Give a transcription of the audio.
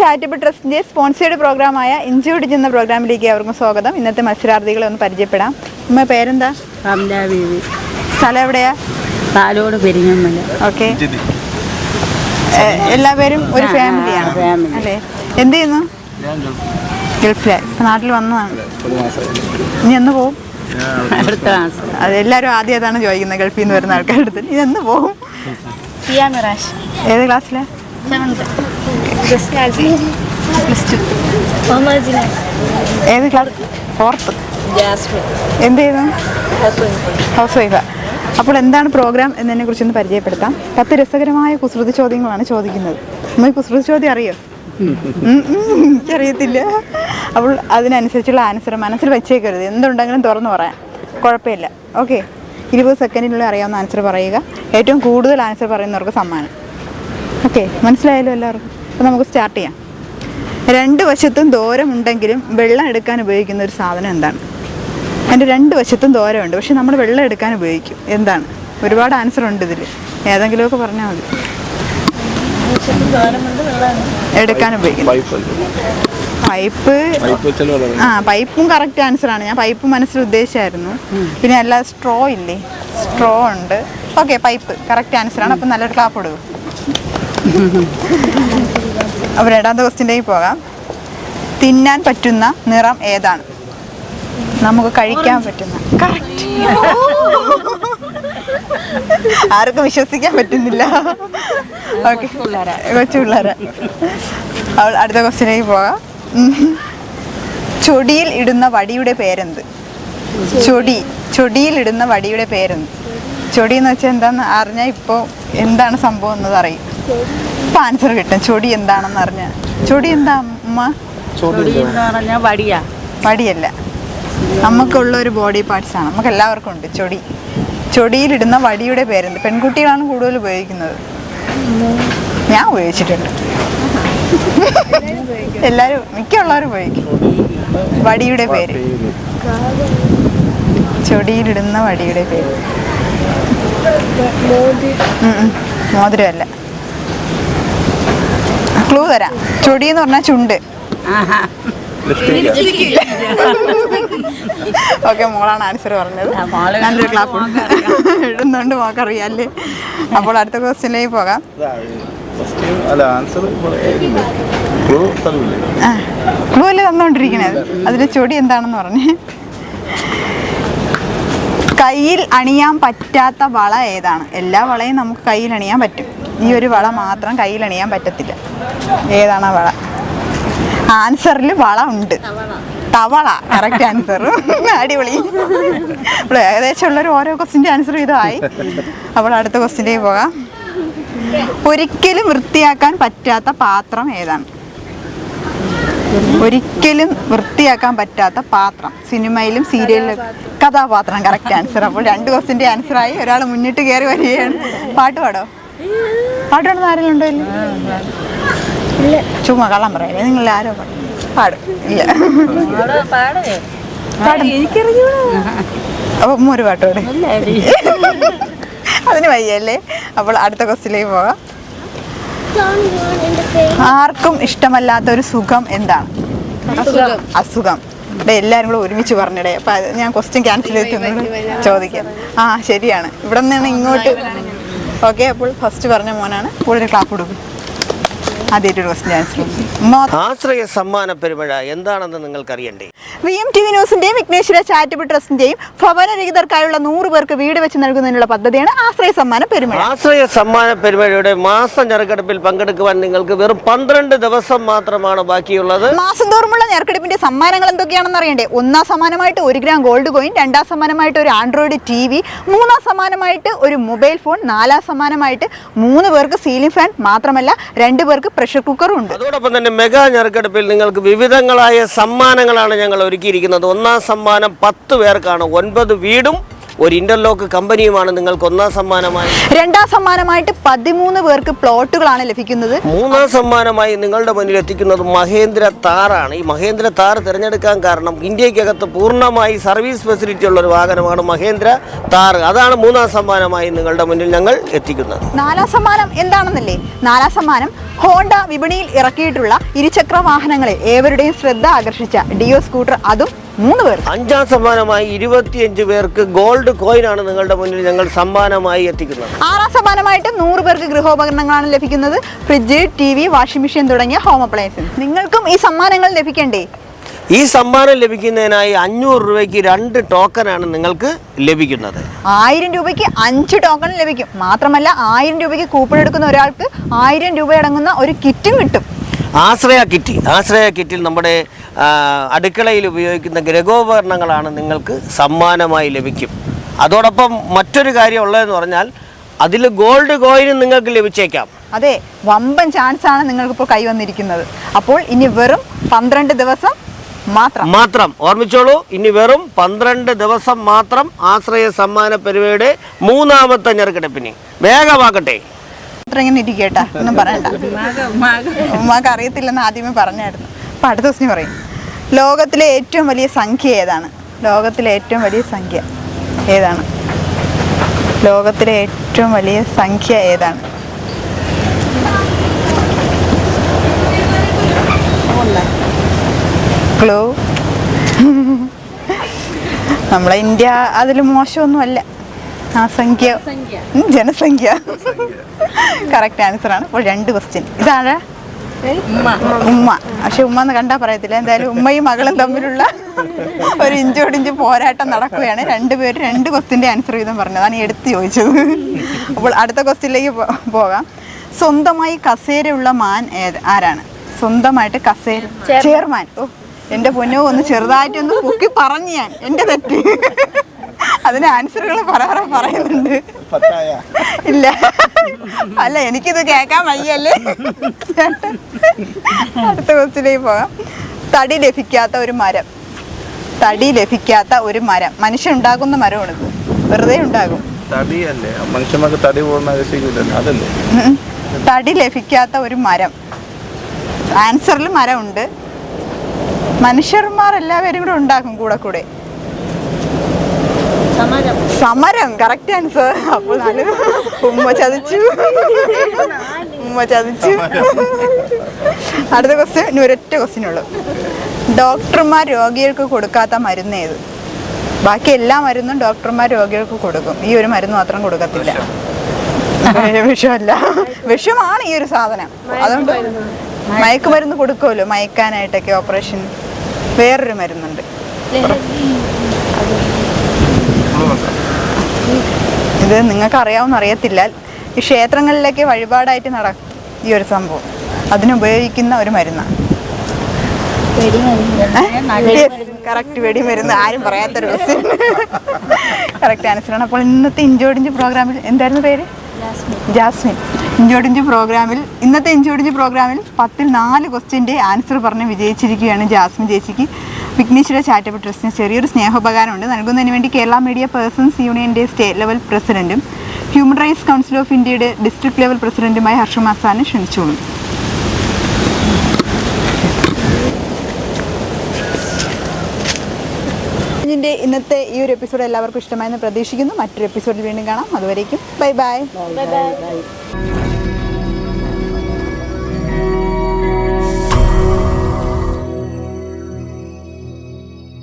Charitable ട്രസ്റ്റിന്റെ sponsored പ്രോഗ്രാമായ ഇഞ്ചുവിടി എന്ന പ്രോഗ്രാമിലേക്ക് അവർക്കും സ്വാഗതം. ഇന്നത്തെ മത്സരാർത്ഥികളെ ഒന്ന് പരിചയപ്പെടാം. അമ്മ പേരെന്താ? റംല ബീവി. സ്ഥലം എവിടെയാ? പാലോട് പെരിങ്ങമ്മല ഓക്കെ. എല്ലാവരും ഒരു ഫാമിലിയാണ്. അല്ലേ? എന്ത് ചെയ്യുന്നു? ഗൾഫിലായി ഇപ്പൊ നാട്ടിൽ വന്നതാണ്. ഇനി എന്ന് പോവും? അടുത്ത മാസം. അത് എല്ലാവരും ആദ്യം അതാണ് ചോദിക്കുന്നത് ഗൾഫിൽ നിന്ന് വരുന്ന ആൾക്കാരുടെ അടുത്ത്. ഇനി എന്ന് പോവും? സിയ മിറാഷ്. ഏത് ക്ലാസ്സിലെ? ഏത് ക്ലാസ് ഫോർത്ത് എന്ത് ചെയ്യുന്നു ഹൗസ് വൈഫാ അപ്പോൾ എന്താണ് പ്രോഗ്രാം എന്നതിനെ കുറിച്ചൊന്ന് പരിചയപ്പെടുത്താം. പത്ത് രസകരമായ കുസൃതി ചോദ്യങ്ങളാണ് ചോദിക്കുന്നത്. നമ്മൾ കുസൃതി ചോദ്യം അറിയോ? എനിക്കറിയത്തില്ല. അപ്പോൾ അതിനനുസരിച്ചുള്ള ആൻസർ മനസ്സിൽ വെച്ചേക്കരുത്. എന്തുണ്ടെങ്കിലും തുറന്നു പറയാം. കുഴപ്പമില്ല. ഓക്കെ ഇരുപത് സെക്കൻഡിനുള്ളിൽ അറിയാവുന്ന ആൻസർ പറയുക. ഏറ്റവും കൂടുതൽ ആൻസർ പറയുന്നവർക്ക് സമ്മാനം. ഓക്കെ മനസ്സിലായല്ലോ എല്ലാവർക്കും? അപ്പോൾ നമുക്ക് സ്റ്റാർട്ട് ചെയ്യാം. രണ്ട് വശത്തും ദൂരമുണ്ടെങ്കിലും വെള്ളം എടുക്കാൻ ഉപയോഗിക്കുന്ന ഒരു സാധനം എന്താണ്? അതിന്റെ രണ്ട് വശത്തും ദൂരമുണ്ട് പക്ഷെ നമ്മൾ വെള്ളം എടുക്കാൻ ഉപയോഗിക്കും. എന്താണ്? ഒരുപാട് ആൻസർ ഉണ്ട് ഇതിൽ ഏതെങ്കിലുമൊക്കെ പറഞ്ഞാൽ മതി. എടുക്കാൻ ഉപയോഗിക്കും. പൈപ്പ് ആ പൈപ്പും കറക്റ്റ് ആൻസർ ആണ്. ഞാൻ പൈപ്പ് മനസ്സിൽ ഉദ്ദേശിച്ചായിരുന്നു. പിന്നെ അല്ല സ്ട്രോ ഇല്ലേ? സ്ട്രോ ഉണ്ട്. ഓക്കെ പൈപ്പ് കറക്റ്റ് ആൻസർ ആണ്. അപ്പം നല്ലൊരു ക്ലാപ്പ് കൊടുക്കും അപ്പോൾ രണ്ടാമത്തെ ക്വസ്റ്റിന്റെക്ക് പോകാം. തിന്നാൻ പറ്റുന്ന നിറം ഏതാണ്? നമുക്ക് കഴിക്കാൻ പറ്റുന്ന. കറക്റ്റ് ആർക്കും വിശ്വസിക്കാൻ പറ്റുന്നില്ല. ഓക്കെ. കൊച്ചു പിള്ളേരെ അവൾ അടുത്ത ക്വസ്റ്റിനേക്ക് പോകാം. ചൊടിയിൽ ഇടുന്ന വടിയുടെ പേരെന്ത്? ചൊടി. ചൊടിയിൽ ഇടുന്ന വടിയുടെ പേരെന്ത്? ചൊടി എന്ന് വെച്ചാൽ എന്താന്ന് അറിഞ്ഞാൽ ഇപ്പോൾ എന്താണ് സംഭവം എന്നത് അറിയും ഇപ്പം ആൻസർ കിട്ടും. ചൊടി എന്താണെന്ന് അറിഞ്ഞ. ചൊടി എന്താ അമ്മ ചൊടി എന്ന് പറഞ്ഞാൽ വടിയാ. വടിയല്ല. നമുക്കുള്ള ഒരു ബോഡി പാർട്സ് ആണ്. നമുക്ക് എല്ലാവർക്കും ഉണ്ട് ചൊടി. ചൊടിയിലിടുന്ന വടിയുടെ പേരെന്ത്? പെൺകുട്ടികളാണ് കൂടുതൽ ഉപയോഗിക്കുന്നത്. ഞാൻ ഉപയോഗിച്ചിട്ടുണ്ട്. എല്ലാരും മിക്കുള്ളവരും ഉപയോഗിക്കും. വടിയുടെ പേര്. ചൊടിയിലിടുന്ന വടിയുടെ പേര്. മോതിരമല്ല. ക്ലൂ തരാം. ചുടി എന്ന് പറഞ്ഞാൽ ചുണ്ട് ഓക്കെ മോളാണ് ആൻസർ പറഞ്ഞത്. നല്ലൊരു ക്ലാപ്പ് ഇടുന്നുണ്ട് മോക്കറിയാല്ലേ അപ്പോൾ അടുത്ത ക്വസ്റ്റ്യനിലേക്ക് പോകാം. ക്ലൂ അല്ലേ തന്നോണ്ടിരിക്കണത് അതിന്റെ ചൊടി എന്താണെന്ന് പറഞ്ഞ്. കയ്യിൽ അണിയാൻ പറ്റാത്ത വള ഏതാണ്? എല്ലാ വളയും നമുക്ക് കയ്യിൽ അണിയാൻ പറ്റും. ഈ ഒരു വള മാത്രം കയ്യിൽ അണിയാൻ പറ്റത്തില്ല. ഏതാണ് ആ വള? ആൻസറിൽ വള ഉണ്ട്. തവള. കറക്റ്റ് ആൻസർ അടിപൊളി. അപ്പോൾ ഏകദേശം ഉള്ളൊരു ഓരോ ക്വസ്റ്റിന്റെ ആൻസർ ഇതായി. അപ്പോൾ അടുത്ത ക്വസ്റ്റിന്റെ പോകാം. ഒരിക്കലും വൃത്തിയാക്കാൻ പറ്റാത്ത പാത്രം ഏതാണ്? ഒരിക്കലും വൃത്തിയാക്കാൻ പറ്റാത്ത പാത്രം. സിനിമയിലും സീരിയലിലും കഥാപാത്രം കറക്റ്റ് ആൻസർ അപ്പോൾ രണ്ട് ക്വസ്റ്റിന്റെ ആൻസറായി ഒരാൾ മുന്നിട്ട് കയറി വരികയാണ്. പാട്ട് പാടോ? പാട്ട് പാടുന്ന ആരെങ്കിലും ഉണ്ടോ ഇല്ല? ചുമ്മാ കള്ളം പറയല്ലേ? നിങ്ങൾ ആരോ പാടും? ഇല്ല. ഉമ്മ ഒരു പാട്ട് പാട്. അതിന് വയ്യല്ലേ? അപ്പോൾ അടുത്ത ക്വസ്റ്റിലേക്ക് പോകാം. ആർക്കും ഇഷ്ടമല്ലാത്ത ഒരു സുഖം എന്താണ്? അസുഖം. ഇവിടെ എല്ലാവരും കൂടെ ഒരുമിച്ച് പറഞ്ഞിടേ. അപ്പം അത് ഞാൻ ക്വസ്റ്റ്യൻ ക്യാൻസൽ ചെയ്തിട്ടുണ്ട് ചോദിക്കാം. ആ ശരിയാണ്. ഇവിടെ നിന്നാണ് ഇങ്ങോട്ട് ഓക്കെ അപ്പോൾ ഫസ്റ്റ് പറഞ്ഞ മോനാണ്. കൂടുതൽ ക്ലാപ്പ് കൊടുക്കും. ആദ്യമായിട്ടൊരു ക്വസ്റ്റ്യൻ ആൻസർ ആശ്രയ സമ്മാന പെരുമഴ എന്താണെന്ന് നിങ്ങൾക്കറിയണ്ടേ? വി എം ടി വി ന്യൂസിന്റെയും വിഘ്നേശ്വര ചാരിറ്റബിൾ ട്രസ്റ്റിന്റെയും ഭവനരഹിതർക്കായുള്ള നൂറ് പേർക്ക് വീട് വെച്ച് നൽകുന്നതിനുള്ള പദ്ധതിയാണ് ആശ്രയ സമ്മാനം പെരുമഴ. ആശ്രയ സമ്മാന പെരുമഴയുടെ മാസം ഞെറുക്കെടുപ്പിൽ പങ്കെടുക്കുവാൻ നിങ്ങൾക്ക് വെറും പന്ത്രണ്ട് ദിവസം മാത്രമാണ് ബാക്കിയുള്ളത്. മാസം തോറുമുള്ള നേർക്കെടുപ്പിന്റെ സമ്മാനങ്ങൾ എന്തൊക്കെയാണെന്ന് അറിയണ്ടേ? ഒന്നാം സമ്മാനമായിട്ട് ഒരു ഗ്രാം ഗോൾഡ് കോയിൻ രണ്ടാം സമ്മാനമായിട്ട് ഒരു ആൻഡ്രോയിഡ് ടി വി മൂന്നാം സമ്മാനമായിട്ട് ഒരു മൊബൈൽ ഫോൺ നാലാം സമ്മാനമായിട്ട് മൂന്ന് പേർക്ക് സീലിംഗ് ഫാൻ മാത്രമല്ല രണ്ട് പേർക്ക് പ്രഷർ കുക്കറും ഉണ്ട് അതോടൊപ്പം തന്നെ മെഗാ ഞെറുക്കെടുപ്പിൽ നിങ്ങൾക്ക് വിവിധങ്ങളായ സമ്മാനങ്ങളാണ് ഞങ്ങൾ ഒരുക്കിയിരിക്കുന്നത്. ഒന്നാം സമ്മാനം പത്ത് പേർക്കാണ്. ഒൻപത് വീടും ഒരു ഇന്റർലോക്ക് കമ്പനിയുമാണ് നിങ്ങൾക്ക് ഒന്നാം സമ്മാനമായി. രണ്ടാം സമ്മാനമായിട്ട് പതിമൂന്ന് പേർക്ക് പ്ലോട്ടുകളാണ് ലഭിക്കുന്നത്. മൂന്നാം സമ്മാനമായി നിങ്ങളുടെ മുന്നിൽ എത്തിക്കുന്നത് മഹേന്ദ്ര താറാണ്. ഈ മഹേന്ദ്ര താർ തിരഞ്ഞെടുക്കാൻ കാരണം ഇന്ത്യക്കകത്ത് പൂർണമായി സർവീസ് ഫെസിലിറ്റി ഉള്ള ഒരു വാഹനമാണ് മഹേന്ദ്ര താർ. അതാണ് മൂന്നാം സമ്മാനമായി നിങ്ങളുടെ മുന്നിൽ ഞങ്ങൾ എത്തിക്കുന്നത്. നാലാം സമ്മാനം എന്താണെന്നല്ലേ? നാലാം സമ്മാനം ഹോണ്ട വിപണിയിൽ ഇറക്കിയിട്ടുള്ള ഇരുചക്ര വാഹനങ്ങളെ ഏവരുടെയും ശ്രദ്ധ ആകർഷിച്ച ഡിയോ സ്കൂട്ടർ. അതും മൂന്ന് പേർ. അഞ്ചാം സമ്മാനമായി ഇരുപത്തിയഞ്ച് പേർക്ക് ഗോൾഡ് കോയിൻ ആണ് നിങ്ങളുടെ മുന്നിൽ ഞങ്ങൾ സമ്മാനമായി എത്തിക്കുന്നത്. ആറാം സമ്മാനമായിട്ട് നൂറ് പേർക്ക് ഗൃഹോപകരണങ്ങളാണ് ലഭിക്കുന്നത്. Fridge T V washing machine തുടങ്ങിയ ഹോം അപ്ലയൻസസ് നിങ്ങൾക്കും ഈ സമ്മാനങ്ങൾ ലഭിക്കണ്ടേ? ഈ സമ്മാനം ലഭിക്കുന്നതിനായി അഞ്ഞൂറ് രൂപയ്ക്ക് രണ്ട് ടോക്കൺ ആണ് നിങ്ങൾക്ക് ലഭിക്കുന്നത്. ആയിരം രൂപയ്ക്ക് അഞ്ച് ടോക്കൺ ലഭിക്കും. മാത്രമല്ല ആയിരം രൂപയ്ക്ക് കൂപ്പൺ എടുക്കുന്ന ഒരാൾക്ക് ആയിരം രൂപ അടങ്ങുന്ന ഒരു കിറ്റും കിട്ടും. ആശ്രയ കിറ്റ് ആശ്രയ കിറ്റിൽ നമ്മുടെ അടുക്കളയിൽ ഉപയോഗിക്കുന്ന ഗൃഹോപകരണങ്ങളാണ് നിങ്ങൾക്ക് സമ്മാനമായി ലഭിക്കും. അതോടൊപ്പം മറ്റൊരു കാര്യം ഉള്ളതെന്ന് പറഞ്ഞാൽ അതിൽ ഗോൾഡ് കോയിനും നിങ്ങൾക്ക് ലഭിച്ചേക്കാം. അതെ വമ്പൻ ചാൻസ് ആണ് നിങ്ങൾക്കിപ്പോൾ കൈവന്നിരിക്കുന്നത് അപ്പോൾ ഇനി വെറും പന്ത്രണ്ട് ദിവസം മാത്രം. മാത്രം. ഓർമ്മിച്ചോളൂ ഇനി വെറും പന്ത്രണ്ട് ദിവസം മാത്രം ആശ്രയ സമ്മാന പരിപാടിയുടെ മൂന്നാമത്തെ ഞെറുക്കെടുപ്പിന് വേഗമാക്കട്ടെ അത്ര ഇങ്ങനെ ഇരിക്കട്ടാ ഒന്നും പറയണ്ട. ഉമ്മാക്ക് അറിയത്തില്ലെന്ന് ആദ്യമേ പറഞ്ഞായിരുന്നു. അപ്പൊ അടുത്ത ദിവസം പറയും ലോകത്തിലെ ഏറ്റവും വലിയ സംഖ്യ ഏതാണ്? ലോകത്തിലെ ഏറ്റവും വലിയ സംഖ്യ ഏതാണ്? ലോകത്തിലെ ഏറ്റവും വലിയ സംഖ്യ ഏതാണ്? ക്ലൂ നമ്മളെ ഇന്ത്യ അതിൽ മോശമൊന്നുമല്ല. ആ സംഖ്യ. ജനസംഖ്യ. കറക്റ്റ് ആൻസർ ആണ്. അപ്പോൾ രണ്ട് ക്വസ്റ്റ്യൻ ഇതാണ് ഉമ്മ. പക്ഷെ ഉമ്മ എന്ന് കണ്ടാ പറയത്തില്ല. എന്തായാലും ഉമ്മയും മകളും തമ്മിലുള്ള ഒരു ഇഞ്ചോടിഞ്ച് പോരാട്ടം നടക്കുകയാണ്. രണ്ടുപേര് രണ്ട് ക്വസ്റ്റിന്റെ ആൻസർ വീതം പറഞ്ഞു അതാണ് എടുത്ത് ചോദിച്ചത്. അപ്പോൾ അടുത്ത ക്വസ്റ്റിലേക്ക് പോകാം. സ്വന്തമായി കസേരയുള്ള മാൻ ഏത് ആരാണ്? സ്വന്തമായിട്ട് കസേര ചെയർമാൻ. ഓ എന്റെ പൊന്നോ ഒന്ന് ചെറുതായിട്ടൊന്ന് പൊക്കി പറഞ്ഞു ഞാൻ. എന്റെ തെറ്റ്. അതിന് ആൻസറുകൾ പറയാറെ പറയുന്നുണ്ട്. പത്തായ. ഇല്ല. അല്ല എനിക്കിത് കേൾക്കാൻ വയ്യല്ലേ? അടുത്ത ക്വസ്റ്റിലേക്ക് പോകാം. തടി ലഭിക്കാത്ത ഒരു മരം. തടി ലഭിക്കാത്ത ഒരു മരം. മനുഷ്യൻ ഉണ്ടാകുന്ന മരമാണ് ഇത്. വെറുതെ ഉണ്ടാകും. തടിയല്ലേ? മനുഷ്യന്മാർക്ക് തടി പോകുന്ന അതല്ലേ? തടി ലഭിക്കാത്ത ഒരു മരം. ആൻസറിൽ മരമുണ്ട്. മനുഷ്യന്മാർ എല്ലാവരും കൂടെ ഉണ്ടാക്കും കൂടെ കൂടെ. സമരം. കറക്റ്റ് ആൻസർ അപ്പോൾ നാല്. ഉമ്മ ചതിച്ചു. ഉമ്മ ചതിച്ചു. അടുത്ത ക്വസ്റ്റ്യൻ ഇനി ഒരൊറ്റ ക്വസ്റ്റ്യൻ ഉള്ളു. ഡോക്ടർമാർ രോഗികൾക്ക് കൊടുക്കാത്ത മരുന്ന് ഏത്? ബാക്കി എല്ലാ മരുന്നും ഡോക്ടർമാർ രോഗികൾക്ക് കൊടുക്കും. ഈ ഒരു മരുന്ന് മാത്രം കൊടുക്കത്തില്ല. വിഷമല്ല. വിഷമാണ് ഈ ഒരു സാധനം. അതുകൊണ്ട് മയക്കുമരുന്ന് കൊടുക്കുമല്ലോ മയക്കാനായിട്ടൊക്കെ ഓപ്പറേഷൻ വേറൊരു മരുന്നുണ്ട്. ഇത് നിങ്ങൾക്ക് അറിയാവുന്ന അറിയത്തില്ല ഈ ക്ഷേത്രങ്ങളിലേക്ക് വഴിപാടായിട്ട് നട ഈ ഒരു സംഭവം. അതിനുപയോഗിക്കുന്ന ഒരു മരുന്നാണ്. കറക്റ്റ് വെടി മരുന്ന് ആരും പറയാത്തൊരു ക്വസ്റ്റ്യൻ കറക്റ്റ് ആൻസറാണ് അപ്പോൾ ഇന്നത്തെ ഇഞ്ചോടിഞ്ച് പ്രോഗ്രാമിൽ എന്തായിരുന്നു പേര്? ജാസ്മിൻ. ഇഞ്ചോടിഞ്ച് പ്രോഗ്രാമിൽ ഇന്നത്തെ ഇഞ്ചോടിഞ്ച് പ്രോഗ്രാമിൽ പത്തിൽ നാല് ക്വസ്റ്റ്യന്റെ ആൻസർ പറഞ്ഞ് വിജയിച്ചിരിക്കുകയാണ് ജാസ്മിൻ ചേച്ചിക്ക്. വിഘ്നേശ്വര ചാരിറ്റബിൾ ട്രസ്റ്റിന് ചെറിയൊരു സ്നേഹോപകാരമുണ്ട്. നൽകുന്നതിന് വേണ്ടി കേരള മീഡിയ പേഴ്സൺസ് യൂണിയന്റെ സ്റ്റേറ്റ് ലെവൽ പ്രസിഡന്റും ഹ്യൂമൻ റൈറ്റ്സ് കൗൺസിൽ ഓഫ് ഇന്ത്യയുടെ ഡിസ്ട്രിക്ട് ലെവൽ പ്രസിഡന്റുമായ ഹർഷ മാസാനെ ക്ഷണിച്ചോളൂ ഇതിന്റെ ഇന്നത്തെ ഈ ഒരു എപ്പിസോഡ് എല്ലാവർക്കും ഇഷ്ടമായെന്ന് പ്രതീക്ഷിക്കുന്നു. മറ്റൊരു എപ്പിസോഡിൽ വീണ്ടും കാണാം. അതുവരേക്കും ബൈ ബൈ ബൈ ബൈ